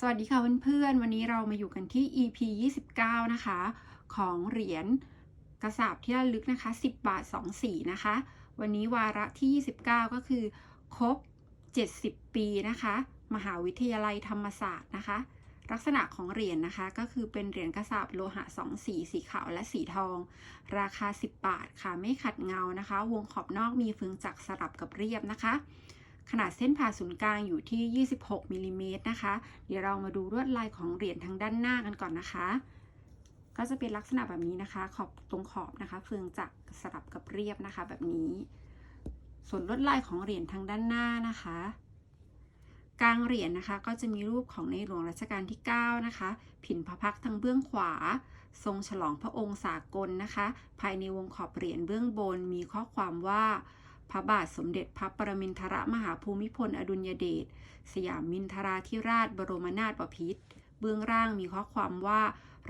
สวัสดีค่ะเพื่อนๆ วันนี้เรามาอยู่กันที่ EP 29 นะคะ ของเหรียญกระสาบที่ระลึกนะคะ 10 บาท 2 สีนะคะ วันนี้วาระที่ 29 ก็คือ ครบ 70 ปีนะคะ มหาวิทยาลัยธรรมศาสตร์นะคะ ลักษณะของเหรียญนะคะ ก็คือเป็นเหรียญกระสาบโลหะ 2 สี สีขาวและสีทอง ราคา 10 บาทค่ะ ไม่ขัดเงานะคะ วงขอบนอกมีเฟืองจักรสลับกับเรียบนะคะ ขนาดเส้นผ่าศูนย์กลางอยู่ที่ 26มิลลิเมตรนะคะ เดี๋ยวเรามาดูลวดลายของเหรียญทางด้านหน้ากันก่อนนะคะ ก็จะเป็นลักษณะแบบนี้นะคะ ขอบตรงขอบนะคะ เฟืองจักสลับกับเรียบนะคะ แบบนี้ ส่วนลวดลายของเหรียญทางด้านหน้านะคะ กลางเหรียญนะคะ ก็จะมีรูปของในหลวงรัชกาลที่ 9 นะคะ ผินพระพักทางเบื้องขวาทรงฉลองพระองค์สากลนะคะ ภายในวงขอบเหรียญเบื้องบนมีข้อความว่า พระบาทสมเด็จพระปรมินทรมหาภูมิพล อดุลยเดช สยามมินทราธิราชบรมนาถบพิตร เบื้องล่างมีข้อความว่า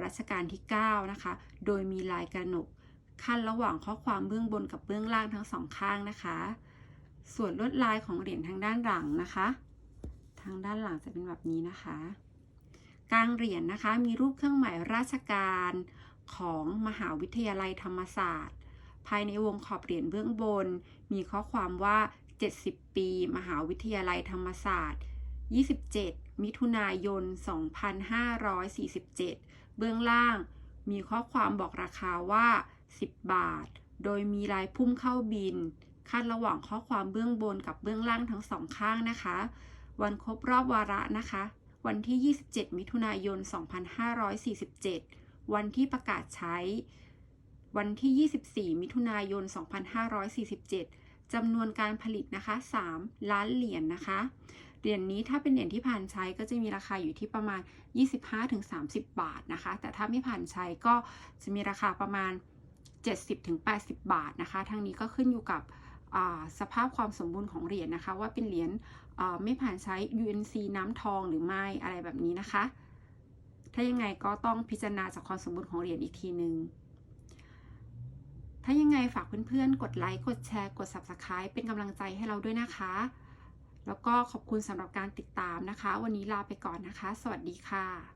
รัชกาลที่ 9 นะคะ โดยมีลายกระหนก ขั้นระหว่างข้อความเบื้องบนกับเบื้องล่างทั้งสองข้างนะคะ ส่วนลวดลายของเหรียญทางด้านหลังนะคะ ทางด้านหลังจะเป็นแบบนี้นะคะกลางเหรียญนะคะมีรูปเครื่องหมายราชการของมหาวิทยาลัยธรรมศาสตร์ ภายในวงขอบเหรียญเบื้องบน มีข้อความว่า 70 ปี มหาวิทยาลัยธรรมศาสตร์ 27 มิถุนายน 2547 เบื้องล่าง มีข้อความบอกราคาว่า 10 บาท โดยมีลายพุ่มเข้าบินขั้นระหว่างข้อความเบื้องบนกับเบื้องล่างทั้งสองข้างนะคะ วันครบรอบวาระนะคะ วันที่ 27 มิถุนายน 2547 วันที่ประกาศใช้ วันที่ 24 มิถุนายน 2547 จำนวนการผลิตนะคะ 3 ล้านเหรียญนะคะ เหรียญนี้ถ้าเป็นเหรียญที่ผ่านใช้ก็จะมีราคาอยู่ที่ประมาณ 25-30 บาทนะคะ แต่ถ้าไม่ผ่านใช้ก็จะมีราคาประมาณ 70-80 บาทนะคะ ทั้งนี้ก็ขึ้นอยู่กับสภาพความสมบูรณ์ของเหรียญนะคะ ว่าเป็นเหรียญไม่ผ่านใช้ UNC น้ำทองหรือไม่อะไรแบบนี้นะคะ ถ้ายังไงก็ต้องพิจารณาจากความสมบูรณ์ของเหรียญอีกทีหนึ่ง ถ้ายังไงฝากเพื่อนๆ กดไลค์ กดแชร์ กด Subscribe เป็นกำลังใจให้เราด้วยนะคะ แล้วก็ขอบคุณสำหรับการติดตามนะคะ วันนี้ลาไปก่อนนะคะ สวัสดีค่ะ